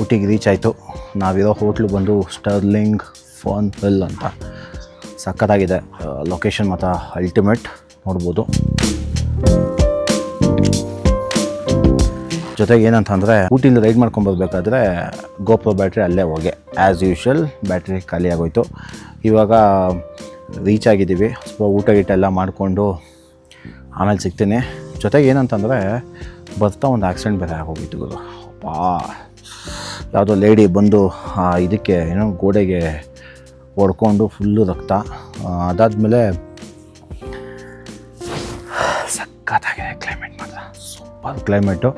ಊಟಿಗೆ reach ಆಯಿತು. ನಾವಿರೋ hotel ಬಂದು ಸ್ಟರ್ಲಿಂಗ್ ಫೋನ್ ಹಿಲ್ ಅಂತ. ಸಖತ್ತಾಗಿದೆ. ಲೊಕೇಶನ್ ಮತ್ತು ಅಲ್ಟಿಮೇಟ್ ನೋಡ್ಬೋದು. ಜೊತೆಗೆ ಏನಂತಂದರೆ, ಊಟಿಲಿ ರೈಡ್ ಮಾಡ್ಕೊಂಬರ್ಬೇಕಾದ್ರೆ ಗೋಪ್ರೋ ಬ್ಯಾಟ್ರಿ ಅಲ್ಲೇ ಹೋಗಿ. ಆ್ಯಸ್ ಯೂಶ್ವಲ್ ಬ್ಯಾಟ್ರಿ ಖಾಲಿ ಆಗೋಯ್ತು. ಇವಾಗ ರೀಚ್ ಆಗಿದ್ದೀವಿ. ಸ್ವಲ್ಪ ಊಟ ಗೀಟ ಎಲ್ಲ ಮಾಡಿಕೊಂಡು ಆಮೇಲೆ ಸಿಗ್ತೀನಿ. ಜೊತೆಗೆ ಏನಂತಂದರೆ, ಬರ್ತಾ ಒಂದು ಆಕ್ಸಿಡೆಂಟ್ ಬೇರೆ ಆಗೋಗಿತ್ತು ಗುರು. ಅಪ್ಪಾ ಯಾವುದೋ ಲೇಡಿ ಬಂದು ಇದಕ್ಕೆ ಏನೋ ಗೋಡೆಗೆ ಹೊಡ್ಕೊಂಡು ಫುಲ್ಲು ರಕ್ತ. ಅದಾದಮೇಲೆ ಸಖತ್ತಾಗಿದೆ ಕ್ಲೈಮೇಟ್ ಮಾತ್ರ. Super climate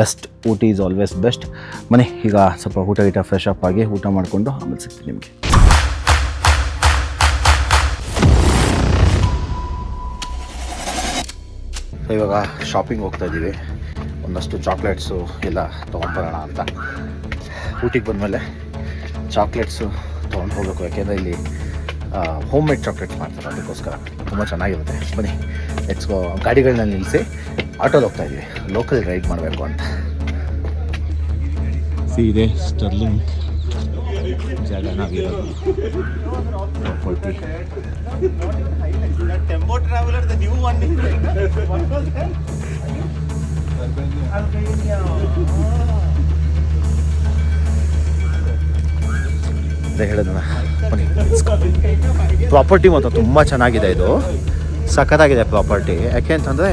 best Ooty is always best ಮನೆ, ಈಗ ಸ್ವಲ್ಪ ಊಟ ಗೀಟ ಫ್ರೆಶ್ ಅಪ್ ಆಗಿ ಊಟ ಮಾಡಿಕೊಂಡು ಆಮೇಲೆ ಸಿಗ್ತೀನಿ ನಿಮಗೆ. ಇವಾಗ ಶಾಪಿಂಗ್ ಹೋಗ್ತಾ ಇದ್ದೀವಿ. ಒಂದಷ್ಟು ಚಾಕ್ಲೇಟ್ಸು ಎಲ್ಲ ತೊಗೊಂಡ್ಬರೋಣ ಅಂತ. ಊಟಿಗೆ ಬಂದಮೇಲೆ ಚಾಕ್ಲೇಟ್ಸು ತೊಗೊಂಡು ಹೋಗಬೇಕು ಯಾಕೆಂದರೆ ಇಲ್ಲಿ ಹೋಮ್ ಮೇಡ್ ಚಾಕ್ಲೇಟ್ಸ್ ಮಾಡ್ತಾರೆ ಅದಕ್ಕೋಸ್ಕರ. ತುಂಬ ಚೆನ್ನಾಗಿರುತ್ತೆ. ಬನ್ನಿ ಎಕ್ಸ್ಕೋ ಗಾಡಿಗಳನ್ನ ನಿಲ್ಲಿಸಿ ಆಟೋಲಿ ಹೋಗ್ತಾ ಇದ್ದೀವಿ. ಲೋಕಲ್ ರೈಡ್ ಮಾಡಬೇಕು ಅಂತ. ಇದೆ ಸ್ಟರ್ಲಿಂಗ್ ಟೆಂಪೋ ಟ್ರಾವೆಲರ್ ನೀವು ಪ್ರಾಪರ್ಟಿ ಮಾತ್ರ ತುಂಬ ಚೆನ್ನಾಗಿದೆ ಇದು ಸಖತ್ತಾಗಿದೆ ಪ್ರಾಪರ್ಟಿ ಯಾಕೆ ಅಂತಂದರೆ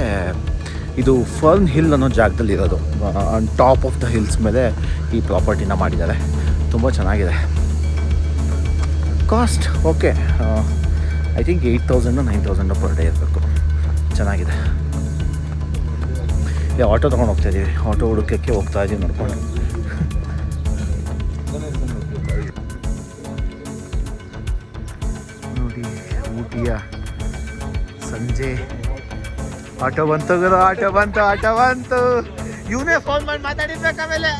ಇದು ಫರ್ನ್ ಹಿಲ್ ಅನ್ನೋ ಜಾಗದಲ್ಲಿ ಇರೋದು on top of the hills ಮೇಲೆ ಈ ಪ್ರಾಪರ್ಟಿನ ಮಾಡಿದ್ದಾರೆ. ತುಂಬ ಚೆನ್ನಾಗಿದೆ. Cost okay I think eight thousand nine thousand per day ಇರಬೇಕು. ಚೆನ್ನಾಗಿದೆ. ಆಟೋ ತೊಗೊಂಡು ಹೋಗ್ತಾ ಇದ್ದೀವಿ ಆಟೋ ಹುಡುಕಕ್ಕೆ ಹೋಗ್ತಾ ಇದ್ದೀವಿ ನೋಡ್ಕೊಂಡು. ನೋಡಿ, ಊಟಿಯ ಸಂಜೆ. ಆಟೋ ಬಂತು ಆಟೋ ಬಂತು ಆಟೋ ಬಂತು. ಇವನೇ ಫೋನ್ ಮಾಡಿ ಮಾತಾಡಿರ್ಬೇಕು ಆಮೇಲೆ.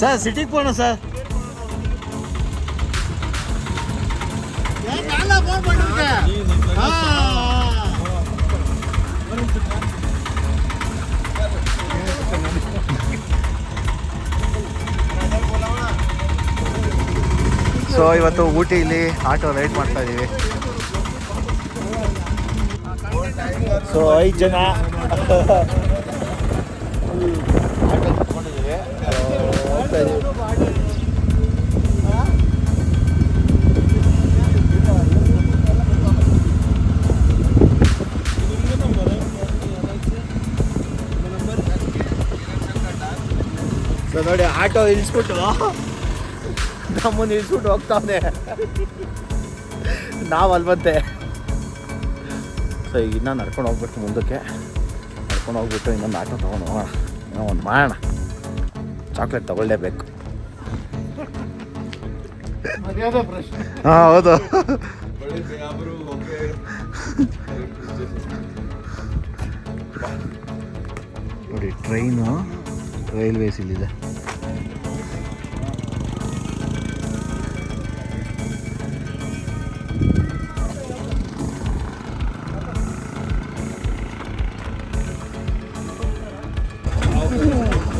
ಸರ್ ಸಿಟಿಗೆ ಫೋನು ಸರ್ ಸೊ ಇವತ್ತು ಊಟಿಲಿ ಆಟೋ ರೈಡ್ ಮಾಡ್ತಾ ಇದ್ದೀವಿ ಸೊ ಐದು ಜನ. ನೋಡಿ ಆಟೋ ಇಳಿಸ್ಬಿಟ್ಟು. ನಮ್ಮನ್ನು ಇಳಿಸ್ಬಿಟ್ಟು ಹೋಗ್ತಾವನೆ. ನಾವು ಅಲ್ಲಿ ಬಂತೆ ಸೊ ಈಗ ಇನ್ನೂ ನಡ್ಕೊಂಡು ಹೋಗ್ಬಿಟ್ಟು ಮುಂದಕ್ಕೆ. ನಡ್ಕೊಂಡು ಹೋಗ್ಬಿಟ್ಟು ಇನ್ನೊಂದು ಆಟೋ ತೊಗೊಂಡು ಹೋಗೋಣ. ಇನ್ನೂ ಒಂದು ಮಾಡೋಣ. ಚಾಕ್ಲೇಟ್ ತಗೊಳ್ಳೇಬೇಕು. ಹಾಂ ಹೌದು. ನೋಡಿ ಟ್ರೈನು ರೈಲ್ವೇಸ್ ಇಲ್ಲಿದೆ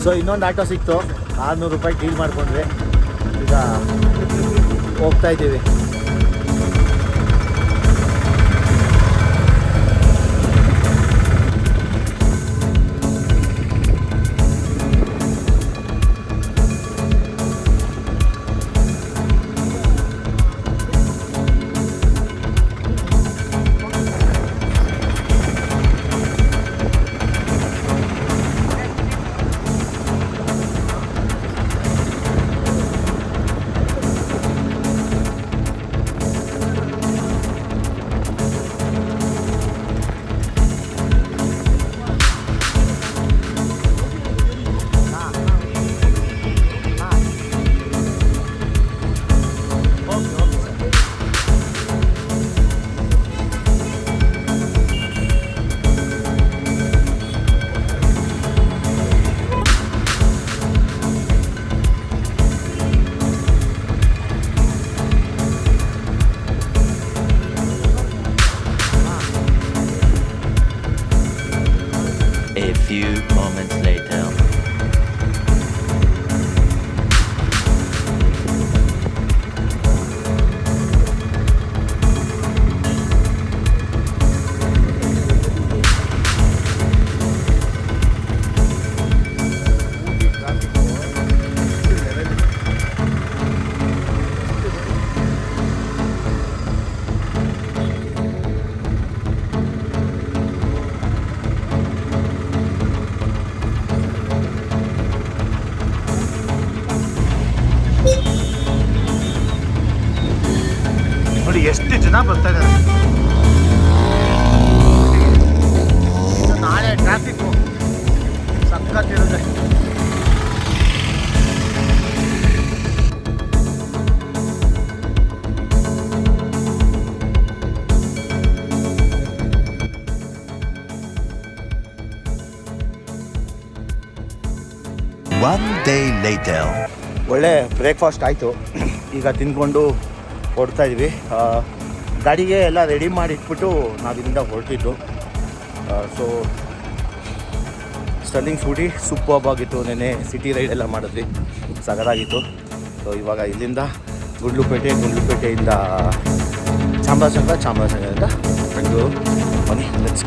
ಸೊ ಇನ್ನೊಂದು ಆಟೋ ಸಿಕ್ತು. ಆರುನೂರು ರೂಪಾಯಿ ಡೀಲ್ ಮಾಡ್ಕೊಂಡ್ವಿ. ಈಗ ಹೋಗ್ತಾ ಇದ್ದೀವಿ. ಬರ್ತಾ ಇದ್ದಾರೆ ಇದು ನಾಳೆ ಟ್ರಾಫಿಕ್ಕು ಸಖತ್ತಿರುತ್ತೆ ಒನ್ day later. ಒಳ್ಳೆ ಬ್ರೇಕ್ಫಾಸ್ಟ್ ಆಯಿತು. ಈಗ ತಿಂದ್ಕೊಂಡು ಹೊಡ್ತಾ ಇದ್ವಿ. ಆ, ಗಾಡಿಗೆ ಎಲ್ಲ ರೆಡಿ ಮಾಡಿಟ್ಬಿಟ್ಟು ನಾವು ಇಲ್ಲಿಂದ ಹೊರಟಿದ್ದು ಸೊ ಸ್ಟರ್ಲಿಂಗ್ ಸ್ಕೂಟಿ ಸೂಪರ್ ಆಗಿತ್ತು ನೆನೆ ಸಿಟಿ ರೈಡ್ ಎಲ್ಲ ಮಾಡಿದ್ವಿ. ಸಗದಾಗಿತ್ತು. ಸೊ ಇವಾಗ ಇಲ್ಲಿಂದ ಗುಂಡ್ಲುಪೇಟೆ, ಗುಂಡ್ಲುಪೇಟೆಯಿಂದ ಚಾಮರಾಜನಗರ ಚಾಮರಾಜನಗರದಿಂದ ಬೆಂಗಳೂರು. ಬನ್ನಿ ಲೆಟ್ಸ್